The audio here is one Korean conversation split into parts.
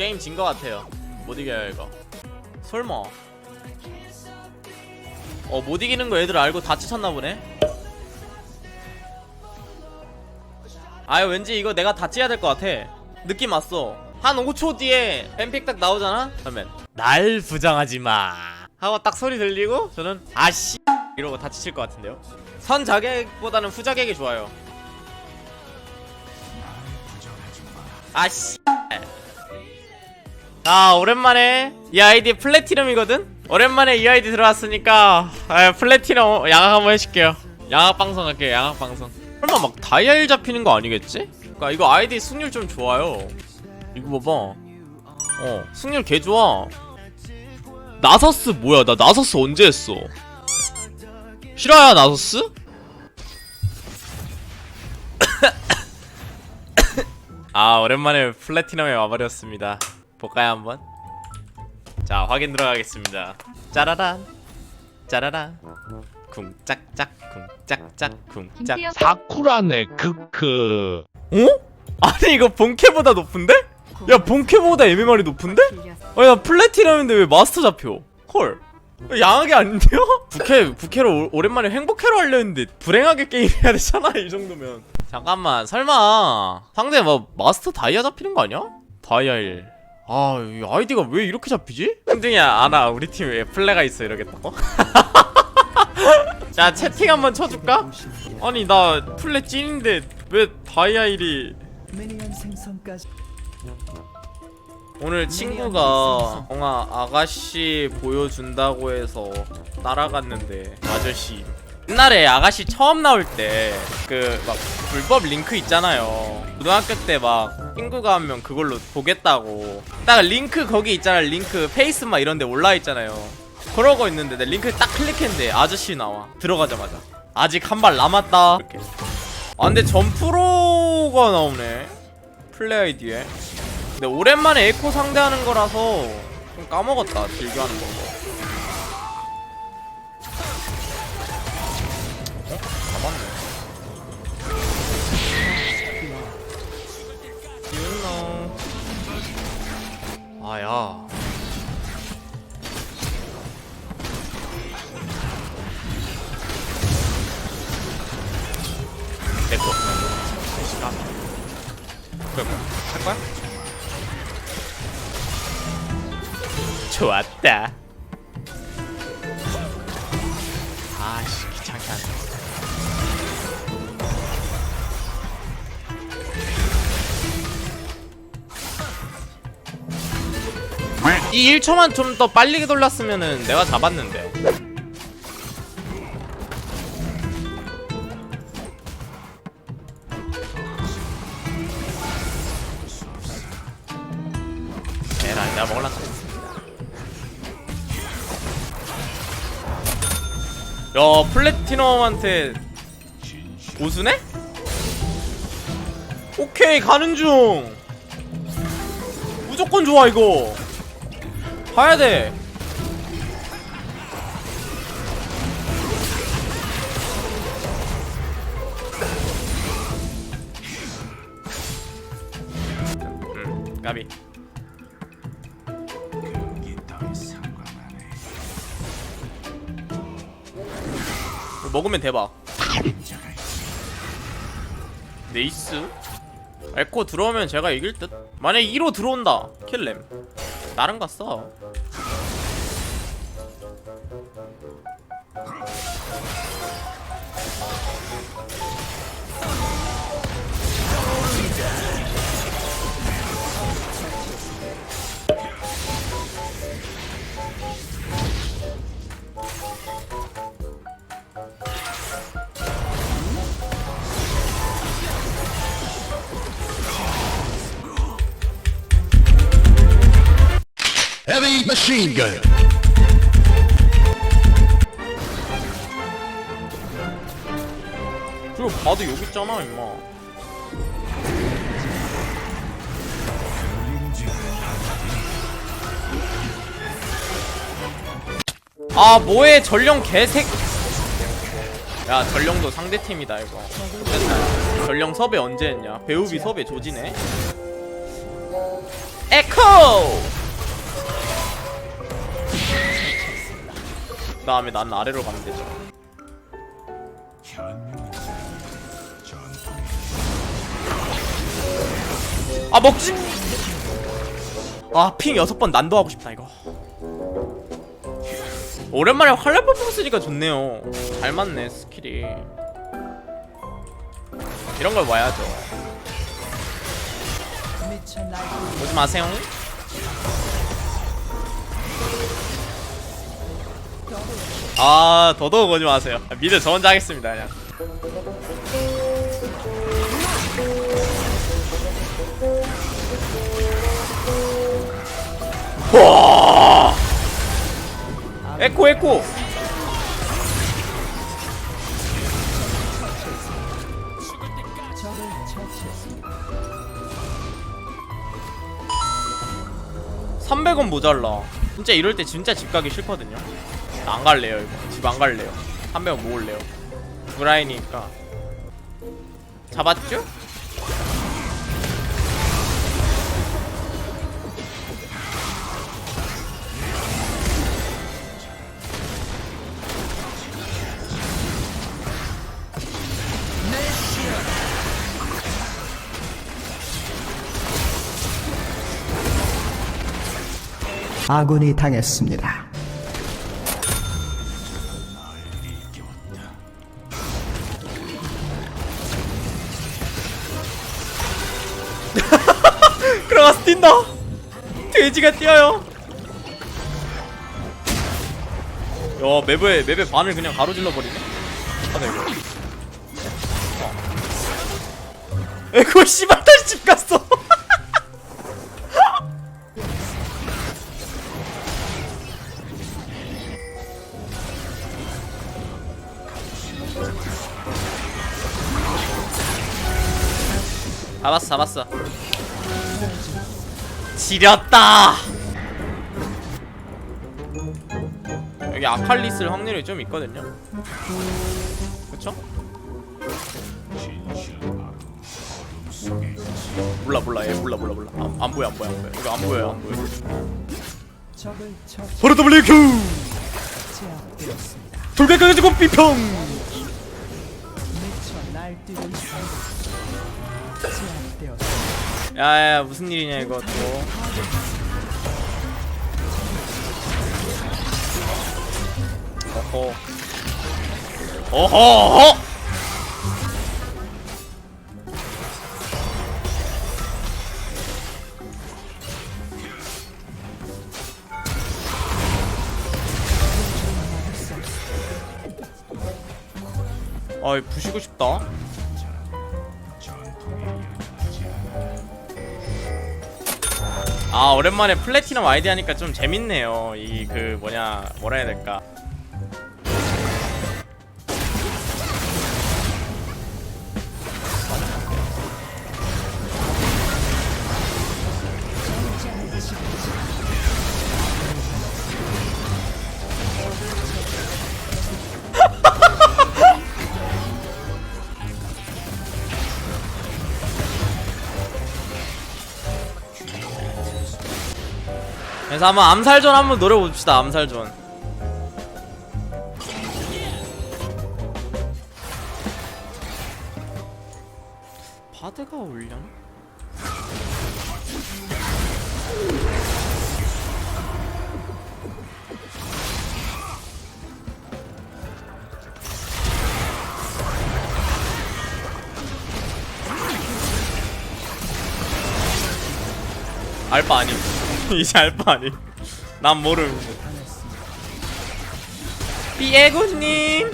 게임 진 거 같아요. 못 이겨요 이거. 설마. 어 못 이기는 거 애들 알고 다 지쳤나 보네? 아유 왠지 이거 내가 다 찌야 될 것 같아. 느낌 왔어. 한 5초 뒤에 뱀픽 딱 나오잖아? 그러면 날 부정하지 마. 하고 딱 소리 들리고 저는 아씨. 이러고 다 지칠 것 같은데요. 선 자객보다는 후 자객이 좋아요. 아씨 아 오랜만에 이 아이디 플래티넘이거든? 오랜만에 이 아이디 들어왔으니까 아, 플래티넘 양악 한번 해줄게요. 양악 방송 할게요 양악 방송. 설마 막 다이아일 잡히는 거 아니겠지? 그니까 이거 아이디 승률 좀 좋아요. 이거 봐봐. 어 승률 개 좋아. 나서스 뭐야? 나 나서스 언제 했어? 실화야 나서스? 아 오랜만에 플래티넘에 와버렸습니다 볼까요 한번? 자 확인 들어가겠습니다 짜라란 짜라란 쿵짝짝 쿵짝짝 쿵짝 사쿠라네 크크 어? 아니 이거 본캐보다 높은데? 야 본캐보다 MMR이 높은데? 아야 플래티넘인데 왜 마스터 잡혀 헐 양하게 아닌데요? 부캐 부캐로 오, 오랜만에 행복해로 하려 했는데 불행하게 게임해야 되잖아 이 정도면 잠깐만 설마 상대 뭐 마스터 다이아 잡히는 거 아니야? 다이아 1 아, 이 아이디가 왜 이렇게 잡히지? 흥중이야, 아나 우리 팀에 플레가 있어 이러겠다고? 자, 채팅 한번 쳐줄까? 아니 나 플레 찐인데 왜 다이아 1이 미니언 생성까지 오늘 친구가 영화 아가씨 보여준다고 해서 따라갔는데 아저씨 옛날에 아가씨 처음 나올 때 그 막 불법 링크 있잖아요. 고등학교 때 막 친구가 한 명 그걸로 보겠다고. 딱 링크 거기 있잖아 링크 페이스 막 이런 데 올라 있잖아요. 그러고 있는데 내 링크 딱 클릭했는데 아저씨 나와. 들어가자마자. 아직 한 발 남았다. 이렇게. 아 근데 점프로가 나오네. 플레이 아이디에. 근데 오랜만에 에코 상대하는 거라서 좀 까먹었다. 즐겨하는 거. 아야. 내꺼. 시간. 그래 뭐? 할 거야? 좋았다. 이 1초만 좀 더 빨리 돌렸으면은 내가 잡았는데. 에라 내가 먹을란다. 야 플래티넘한테 고수네? 오케이 가는 중 무조건 좋아 이거 가야 돼. 이거 먹으면 대박. 네이스. 에코 들어오면 제가 이길 듯? 만약에 2로 들어온다. 킬렘. 거 써. Machine gun. 그리고 봐도 여기 있잖아 임마. 아 뭐해 전령 개색. 야 전령도 상대팀이다 이거. 됐나 전령 섭외 언제 했냐? 배우비 섭외 조지네. 에코 다음에 난 아래로 가면 되죠. 아 먹지! 아핑 여섯 번 난도 하고 싶다 이거. 오랜만에 활력 퍼포 쓰니까 좋네요. 잘 맞네 스킬이. 이런 걸 날뛰는 오지 마세요 아 더더욱 오지 마세요. 미드 저 혼자 하겠습니다 그냥. 와! 에코 에코! 적을 처치했습니다. 300원 모자라. 진짜 이럴 때 진짜 집 가기 싫거든요. 나 안 갈래요 이거 집 안 갈래요 300원 모을래요 브라이니까 잡았죠? 아군이 당했습니다. 들어가서 뛴다. 돼지가 뛰어요. 야 맵에 맵에 반을 그냥 가로질러 버리네. 하네 이거. 어. 에고 씨발 다시 집 갔어 잡았어 잡았어. 지렸다. 여기 아칼리 쓸 확률이 좀 있거든요. 그쵸? 몰라 몰라. 얘 몰라 몰라 몰라. 안, 안 보여 안 보여 안 보여. 이거 안 보여요 안 보여. 바로 W Q! 제압되었습니다. 돌격해가지고 비평 야야 무슨 일이냐 이거 또. 어허. 어허 아이 부시고 싶다 아 오랜만에 플래티넘 아이디 하니까 좀 재밌네요. 이 그 뭐냐 뭐라 해야 될까 그래서 한번 암살전 한번 노려봅시다 암살전 바드가 올려나? 알바 아님 이제 알바 아님 난 모름 삐에고님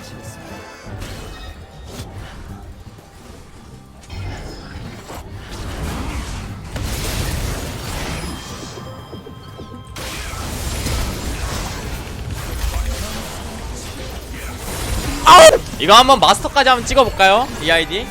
아우! 이거 한번 마스터까지 한번 찍어볼까요? 이 아이디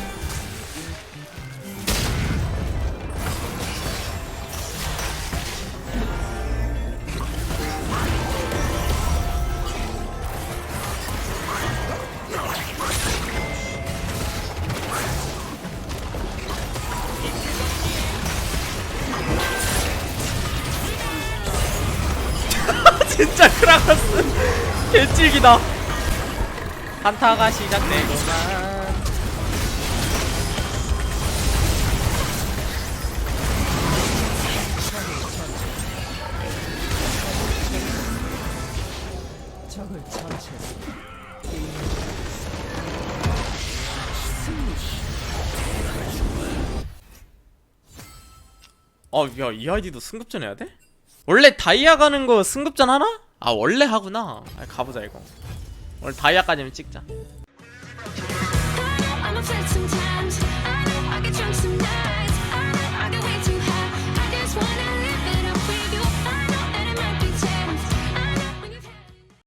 크라가스 개찔기다 한타가 시작되구만 적을 처치했습니다. 어야 이 아이디도 승급전 해야 돼? 원래 다이아 가는 거 승급전 하나? 아 원래 하구나. 아, 가보자 이거. 오늘 다이아까지는 찍자